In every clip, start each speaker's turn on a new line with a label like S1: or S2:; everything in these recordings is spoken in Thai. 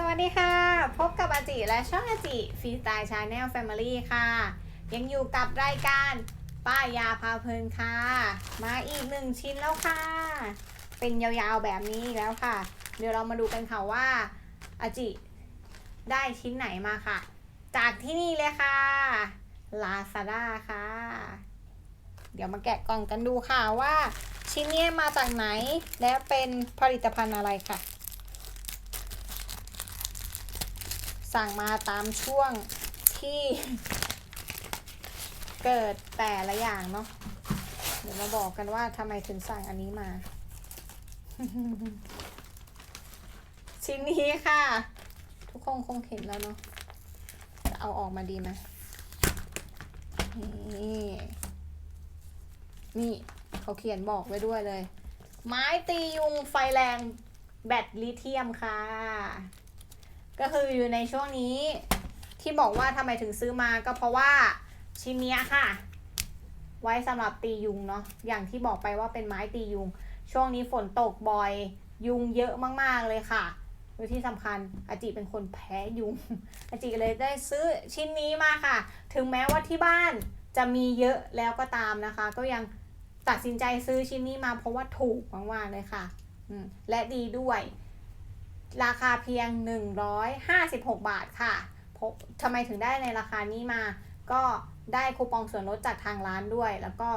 S1: สวัสดีค่ะ พบกับอาจิและช่องอาจิฟรีสไตล์ชาแนลแฟมิลี่ค่ะ ยังอยู่กับรายการป้ายาพาเพลินค่ะ มาอีกหนึ่งชิ้นแล้วค่ะ เป็นยาวๆแบบนี้อีกแล้วค่ะ เดี๋ยวเรามาดูกันค่ะว่าอาจิได้ชิ้นไหนมาค่ะ จากที่นี่เลยค่ะ Lazada ค่ะ เดี๋ยวมาแกะกล่องกันดูค่ะว่า ชิ้นนี้มาจากไหนและเป็นผลิตภัณฑ์อะไรค่ะ สั่งมาตามช่วงที่เกิดแต่ละอย่างเนาะเดี๋ยวมาบอกกันว่าทำไมถึงสั่งอันนี้มา ชิ้นนี้ค่ะ ทุกคนคงเห็นแล้วเนาะจะเอาออกมาดีไหมนี่นี่เขาเขียนบอกไว้ด้วยเลย ไม้ตียุงไฟแรงแบตลิเธียมค่ะ ก็คืออยู่ในช่วงนี้ที่บอกว่าทำไมถึงซื้อมาก็เพราะว่าชิ้นเนี้ยค่ะ ไว้สำหรับตียุงเนาะอย่างที่บอกไปว่าเป็นไม้ตียุง ช่วงนี้ฝนตกบ่อยยุงเยอะมากๆเลยค่ะโดยที่สำคัญอาจิเป็นคนแพ้ยุงอาจิก็เลยได้ซื้อชิ้นนี้มาค่ะ ถึงแม้ว่าที่บ้านจะมีเยอะแล้วก็ตามนะคะ ก็ยังตัดสินใจซื้อชิ้นนี้มาเพราะว่าถูกมากๆเลยค่ะ และดีด้วย ราคาเพียง 156 บาทค่ะพบทำไมถึงได้ในราคานี้มา ก็ได้คูปองส่วนลดจากทางร้านด้วย แล้วก็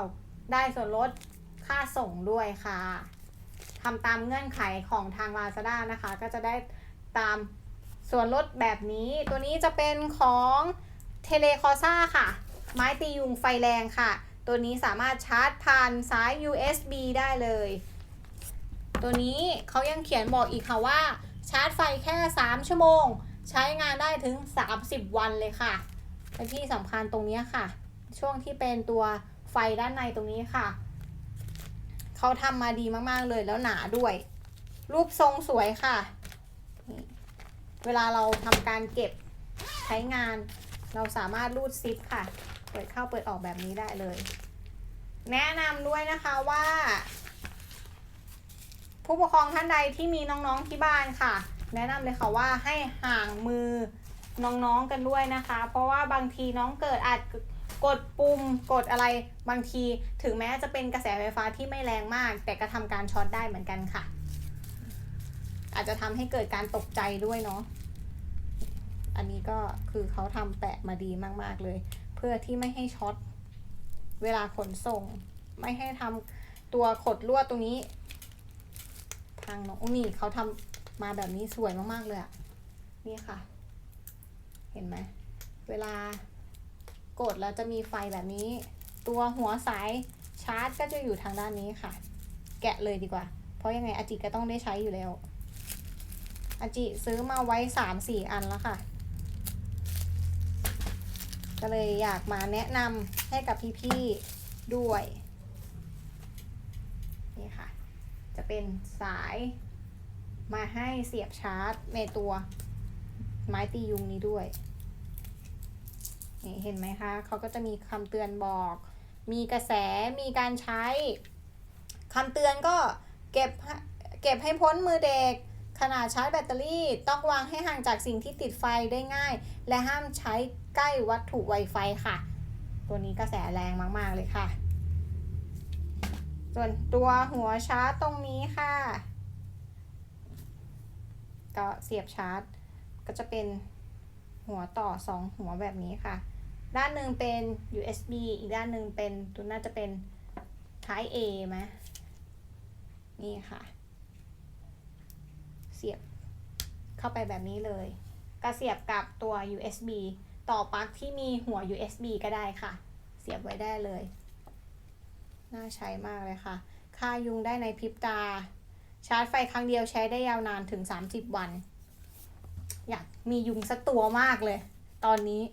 S1: ได้ส่วนลดค่าส่งด้วยค่ะทำตามเงื่อนไขของทาง Lazada นะคะ ก็จะได้ตามส่วนลดแบบนี้ ตัวนี้จะเป็นของเทเลคอซ่าค่ะ ไม้ตียุงไฟแรงค่ะ ตัวนี้สามารถชาร์จผ่านสาย USB ได้เลย ตัวนี้เขายังเขียนบอกอีกค่ะว่า ชาร์จไฟแค่ 3 ชั่วโมง ใช้งานได้ถึง 30 วันเลยค่ะและที่สำคัญตรงนี้ค่ะ ช่วงที่เป็นตัวไฟด้านในตรงนี้ค่ะ เขาทำมาดีมากๆเลยแล้วหนาด้วย รูปทรงสวยค่ะ เวลาเราทำการเก็บใช้งาน เราสามารถรูดซิปค่ะ เปิดเข้าเปิดออกแบบนี้ได้เลย แนะนำด้วยนะคะว่า ผู้ปกครองท่านใดที่มีน้องๆที่บ้านค่ะ แนะนำเลยค่ะว่าให้ห่างมือน้องๆกันด้วยนะคะ เพราะว่าบางทีน้องเกิดอาจกดปุ่มกดอะไรบางทีถึงแม้จะเป็นกระแสไฟฟ้าที่ไม่แรงมาก แต่กระทำการช็อตได้เหมือนกันค่ะ อาจจะทำให้เกิดการตกใจด้วยเนาะอันนี้ก็คือเขาทำแปะมาดีมาก ๆเลย เพื่อที่ไม่ให้ช็อตเวลาขนส่ง ไม่ให้ทำตัวขดลวดตรงนี้างน้องนี่เขาทำมาแบบนี้สวยมากๆเลยอะนี่ค่ะ เห็นไหม เวลากดแล้วจะมีไฟแบบนี้ ตัวหัวสายชาร์จก็จะอยู่ทางด้านนี้ค่ะ แกะเลยดีกว่า เพราะยังไงอาจิก็ต้องได้ใช้อยู่แล้วอาจิซื้อมาไว้สามสี่อันแล้วค่ะ ก็เลยอยากมาแนะนำให้กับพี่ๆด้วย นี่ค่ะ จะเป็นสายมาให้เสียบชาร์จในตัวไม้ตียุงนี้ด้วยนี่เห็นไหมคะ เขาก็จะมีคำเตือนบอก มีกระแส มีการใช้ คำเตือนก็เก็บให้เก็บให้พ้นมือเด็ก ขนาดชาร์จแบตเตอรี่ต้องวางให้ห่างจากสิ่งที่ติดไฟได้ง่าย และห้ามใช้ใกล้วัตถุ Wi-Fi ค่ะ ตัวนี้กระแสแรงมาก ๆ เลยค่ะ ส่วนตัวหัวชาร์จตรงนี้ค่ะ ก็เสียบชาร์จ ก็จะเป็นหัวต่อสองหัวแบบนี้ค่ะ ด้านหนึ่งเป็น USB อีกด้านหนึ่งเป็นตัวน่าจะเป็น Type A ไหมนี่ค่ะ เสียบเข้าไปแบบนี้เลย ก็เสียบกับตัว USB ต่อปลั๊กที่มีหัว USB ก็ได้ค่ะ เสียบไว้ได้เลย น่าใช้มากเลยค่ะ ฆ่ายุงได้ในพริบตา ชาร์จไฟครั้งเดียวใช้ได้ยาวนานถึง 30 วัน อยากมียุงสักตัวมากเลย ตอนนี้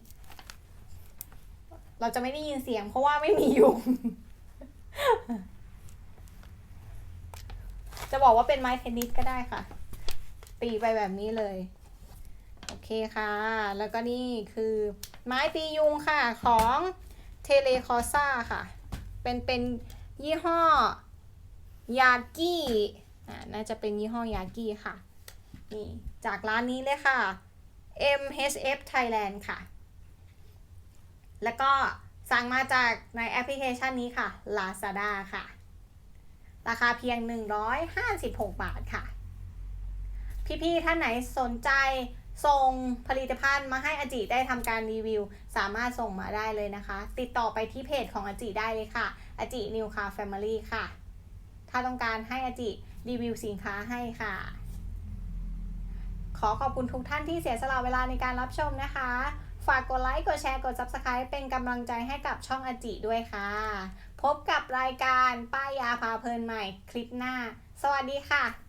S1: เราจะไม่ได้ยินเสียงเพราะว่าไม่มียุง จะบอกว่าเป็นไม้เทนนิสก็ได้ค่ะ ตีไปแบบนี้เลย โอเคค่ะ แล้วก็นี่คือไม้ตียุงค่ะของเทเลคอซ่าค่ะ เป็นเป็นยี่ห้อยากี้อ่าน่าจะเป็นยี่ห้อยากี้ค่ะนี่จะจากร้านนี้เลยค่ะ MHF Thailand ค่ะ แล้วก็สั่งมาจากในแอปพลิเคชันนี้ค่ะ Lazada ค่ะ ราคาเพียง 156 บาทค่ะ พี่ๆ ท่านไหนสนใจ ส่งผลิตภัณฑ์มาให้อาจิได้ทำการรีวิว สามารถส่งมาได้เลยนะคะ ติดต่อไปที่เพจของอาจิได้เลยค่ะอาจินิวคาแฟมิลี่ค่ะ ถ้าต้องการให้อาจิรีวิวสินค้าให้ค่ะ ขอขอบคุณทุกท่านที่เสียสละเวลาในการรับชมนะคะ ฝากกดไลค์ กดแชร์ กด Subscribe เป็นกำลังใจให้กับช่องอาจิด้วยค่ะ พบกับรายการป้ายยาพาเพลินใหม่คลิปหน้า สวัสดีค่ะ